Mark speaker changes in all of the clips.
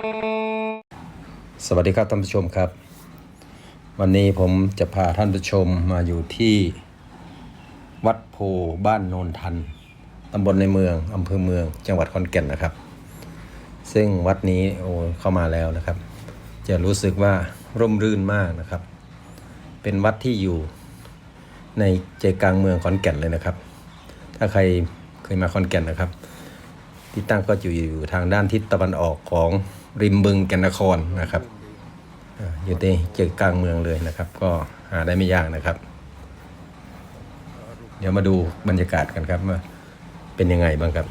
Speaker 1: สวัสดีครับท่านผู้ชมครับ วันนี้ผมจะพาท่านผู้ชมมาอยู่ที่ วัดโพบ้านโนนทันตำบลในเมืองอำเภอเมืองจังหวัดขอนแก่นนะครับ ซึ่งวัดนี้โอ้เข้ามาแล้วนะครับ จะรู้สึกว่าร่มรื่นมากนะครับ เป็นวัดที่อยู่ในใจกลางเมืองขอนแก่นเลยนะครับ ถ้าใครเคยมาขอนแก่นนะครับ ที่ตั้งก็อยู่อยู่ทางด้านทิศตะวันออกของ ริมบึงแก่นนครนะครับอ่าอยู่ในใจกลางเมืองเลยนะครับ ก็หาได้ไม่ยากนะครับ เดี๋ยวมาดูบรรยากาศกันครับว่าเป็นยังไงบ้างครับ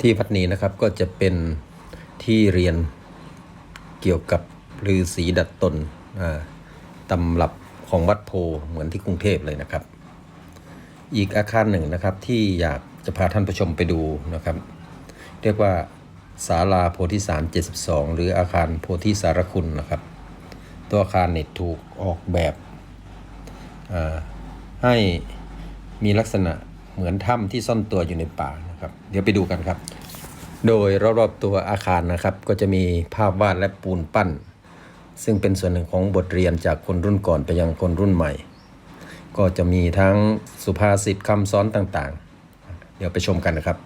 Speaker 1: ที่วัดนี้นะครับก็จะเป็นที่เรียนเกี่ยวกับฤาษีดัดตนตำรับของวัดโพเหมือนที่กรุงเทพเลยนะครับ อีกอาคารหนึ่งนะครับที่อยากจะพาท่านผู้ชมไปดูนะครับ เรียกว่าศาลาโพธิสาร72หรืออาคารโพธิสารคุณนะครับ ตัวอาคารเนี่ยถูกออกแบบให้มีลักษณะเหมือนถ้ำที่ซ่อนตัวอยู่ในป่า ครับ เดี๋ยวไปดูกันครับ โดยรอบๆตัวอาคารนะครับ ก็จะมีภาพวาดและปูนปั้น ซึ่งเป็นส่วนหนึ่งของบทเรียนจากคนรุ่นก่อนไปยังคนรุ่นใหม่ ก็จะมีทั้งสุภาษิตคำซ้อนต่างๆ เดี๋ยวไปชมกันนะครับ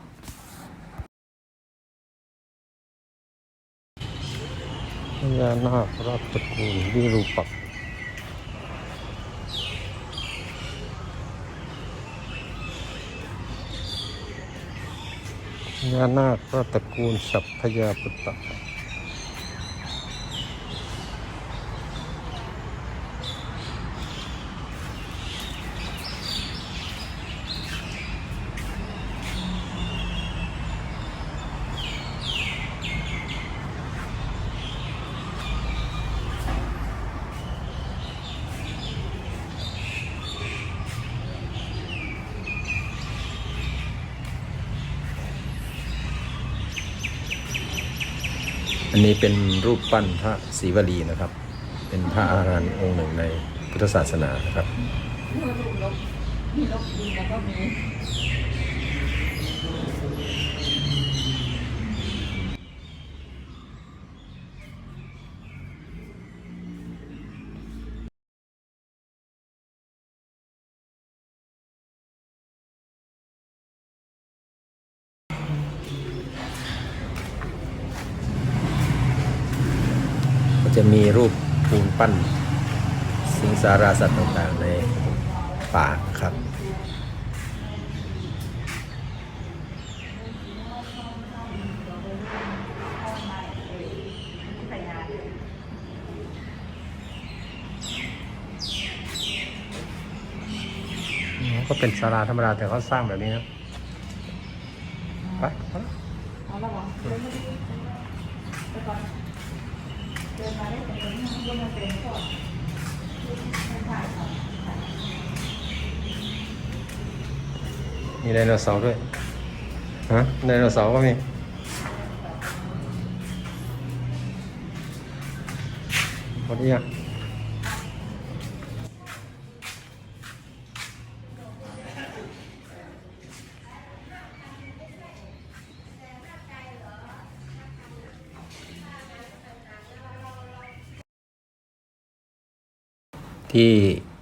Speaker 1: พญานาคราชตระกูลวิรูปักษ์ ญานาคราตระกูลสัพพยาปุตตะ อันนี้เป็นรูปปั้นพระศรีวลีนะครับ เป็นพระอาหารหันต์องค์หนึ่งในพุทธศาสนานะครับ
Speaker 2: มีลบดีแล้วก็มี
Speaker 1: ก็จะมีรูปปูนปั้น สิงสาราสัตว์ต่างๆในป่านะครับ
Speaker 2: พยาน
Speaker 1: ก็เป็นศาลาธรรมดาแต่เขาสร้างแบบนี้นะไป
Speaker 2: เอาละวะ เดินมาดิไปก่อนเดินมาได้ตรงนี้ว่าเป็นก่อนมันถ่ายก่อน
Speaker 1: มีไดโนเสาร์ด้วย ฮะ ไดโนเสาร์ก็มี หมดยัง ที่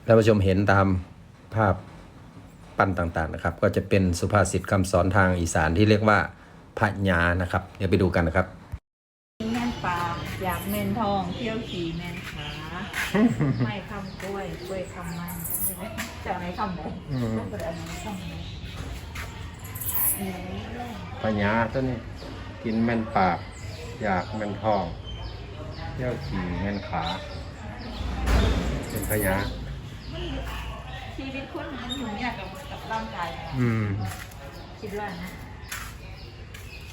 Speaker 1: ท่านผู้ชมเห็นตามภาพปั้นต่างๆนะครับ ก็จะเป็นสุภาษิตคำสอนทางอีสานที่เรียกว่าพญานะครับ เดี๋ยวไปดูกันนะครับ
Speaker 2: แม่นปลาอยากเมนทองเที่ยวขี่แมนขาไม่คำกล้วยกล้วยคำมันจะไหนคำไหน
Speaker 1: อืม
Speaker 2: ต้องเป็นอันไหนคำไหนอืม
Speaker 1: พญาตัวนี้กินแม่นปาก อยากแม่นทอง เที่ยวขี่แม่นขา เป็นพญา
Speaker 2: ชีวิตคนมันอยู่เนี่ยกับกับร่างกายอะ
Speaker 1: อืม
Speaker 2: คิดว่านะ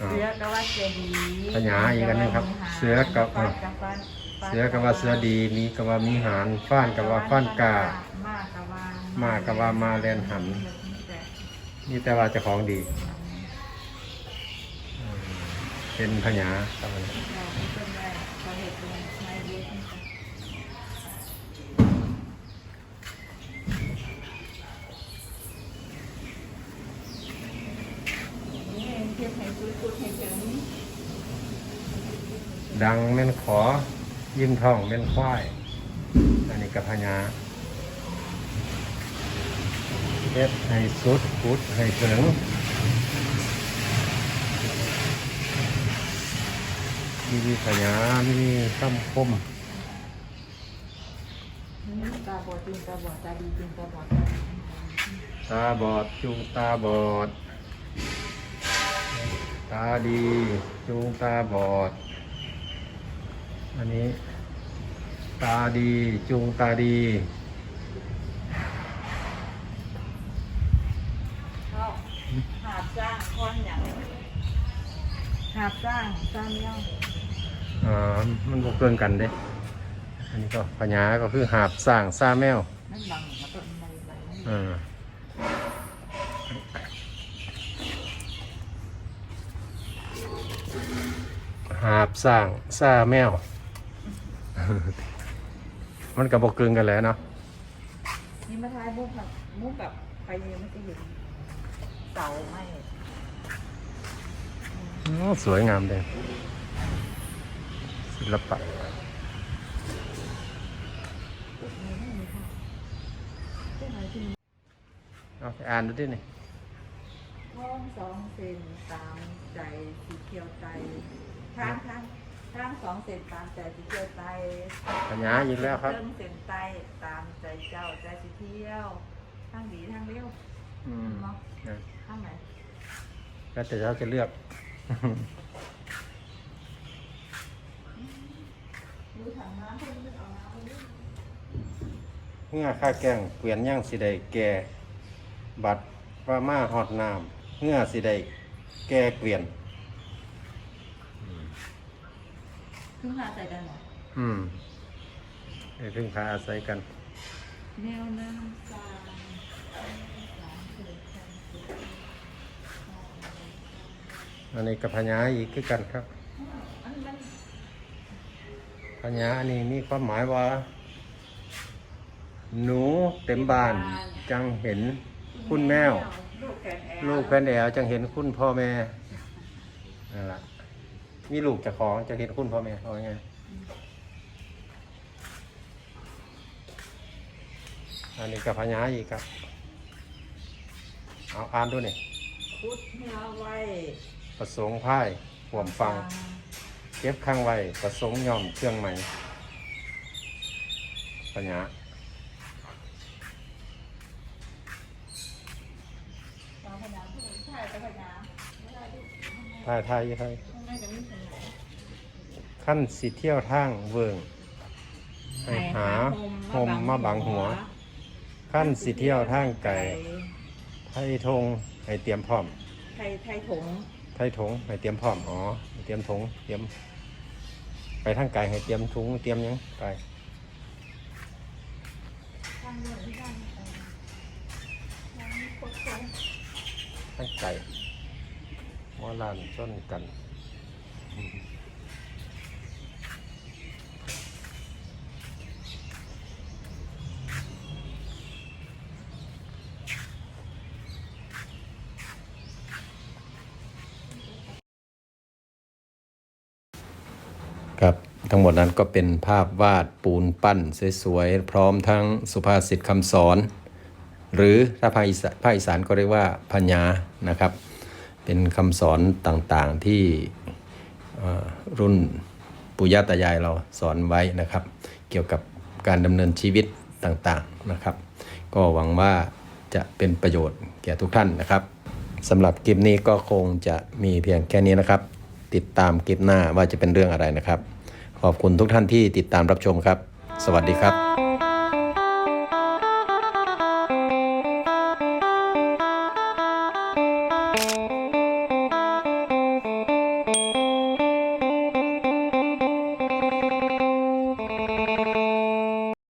Speaker 1: อ่า
Speaker 2: เสือก็ว่าเสือดี
Speaker 1: พญาอีกอันหนึ่งครับเสือกับ
Speaker 2: ฟ้านกับฟ้าน
Speaker 1: เสือกับว่าเสือดีมีกับว่ามีหานฟ้านกับว่าฟ้านกา
Speaker 2: มากกับว่า
Speaker 1: มากับว่ามาเรียนหัน
Speaker 2: แต่
Speaker 1: นี่แต่ว่าเจะของดีอืมเป็นพญาครับมัน
Speaker 2: เราเป็นแม่เขาเห็นเป็นนายเยอะนี่เองเทียบให้สุ ดสุดให้ถึง
Speaker 1: ดังแม่นขอ ยิ้มท่องแม่นควาย อันนี้กับพญาเฮ็ดให้สุดพุดให้ถึงมีพญามีคำคม
Speaker 2: ตาบอดจริงตาบอดตาดีจริงตาบอด
Speaker 1: ตาบอดจูงตาบอด ตาดีจูงตาบอด อันนี้ ตาดีจูงตาดี
Speaker 2: เข้าหาบสร้างค้อนอย่างหาบสร้างสร้างเลี้ยง
Speaker 1: อ่ามันบกเกินกันเด้อันนี้ก็พญาก็คือหาบสร้างซาแมว
Speaker 2: นั่นบังมาต้นใบใบ
Speaker 1: อ่า หาบสร้างซาแมว มันกับบกเกินกันแหล้วเนาะ
Speaker 2: นี่มาทายมุกแบบมุกแบบไปเรียนไม่จะเห็นเสาไม่
Speaker 1: โอ้สวยงามเลยศิลปะ
Speaker 2: มีไม่มีค่ะเจ้าหน้าที่
Speaker 1: เอาไปอ่านดูดินี่
Speaker 2: ท้องสองเซนตามใจสีเขียวใจ ทางทางทางสองเซนตามใจสีเขียวใจ
Speaker 1: ปัญญาอีกแล้วครับ
Speaker 2: เติมเซนใต้ตามใจเจ้าใจสีเที่ยวทางดีทางเลี้ยว
Speaker 1: อืม
Speaker 2: เนาะ
Speaker 1: นะ
Speaker 2: ทางไหน
Speaker 1: แล้วแต่เราจะเลือก
Speaker 2: ดูถังน้ำเพิ่มขึ้นเอาน้ำไปด้วย
Speaker 1: เงื่อค่าแกงเกวียนย่างสิได้แก่ บัตรว่ามาหอดน้ำเงื่อสิได้แก่เกวียน
Speaker 2: พิ่งหาใส่กันเหรอ
Speaker 1: อืมได้พึ่งพาอาศัยกัน
Speaker 2: แนวน้ำตาลสา
Speaker 1: อันนี้กับพญาอีกคือกันครับ
Speaker 2: อันมัน
Speaker 1: พญาอันนี้มีความหมายว่า หนูเต็มบ้านจังเห็นคุณแมว
Speaker 2: ลูกแขนแอล
Speaker 1: ลูกแฟนแอลจังเห็นคุณพ่อแม่นั่นแหละ มีลูกเจะของจะเห็นคุณพ่อแม่เอาไงอันนี้กับพญาอีกครับ เอาอ่านดูนี่
Speaker 2: พุทธเนื้อไว้
Speaker 1: ประสงค์พ่ายห่วมฟัง เก็บข้างไว้ประสงค์ย่อมเครื่องใหม่ปัญญา
Speaker 2: ตามพญาผู้ชายกับพญาไม่ได้ลูก
Speaker 1: ทายทายทาย
Speaker 2: ข้างในจะมีพญา
Speaker 1: ขั้นสิเที่ยวทางเวิงให้หาหมมาบังหัว ขั้นสิเที่ยวทางไก่ไทยทงให้เตรียมพร้อม
Speaker 2: ไทยไทยถง
Speaker 1: ไทยถงให้เตรียมพร้อมอ๋อให้เตรียมถงเตรียม ไปทางไก่ให้เตรียมถุงเตรียมหยังไป
Speaker 2: ทางเดินที่ด้านไปทางนี้โคตรตรง
Speaker 1: ทางไก่มอลานส้นกัน ทั้งหมดนั้นก็เป็นภาพวาดปูนปั้นสวยๆ พร้อมทั้งสุภาษิตคำสอน หรือถ้าภาคอีสานภาคอีสานก็เรียกว่าพญานะครับ เป็นคำสอนต่างๆที่รุ่นปู่ย่าตายายเราสอนไว้นะครับ เกี่ยวกับการดำเนินชีวิตต่างๆนะครับ ก็หวังว่าจะเป็นประโยชน์แก่ทุกท่านนะครับสำหรับคลิปนี้ก็คงจะมีเพียงแค่นี้นะครับ ติดตามคลิปหน้าว่าจะเป็นเรื่องอะไรนะครับ ขอบคุณทุกท่านที่ติดตามรับชมครับ สวัสดีครับ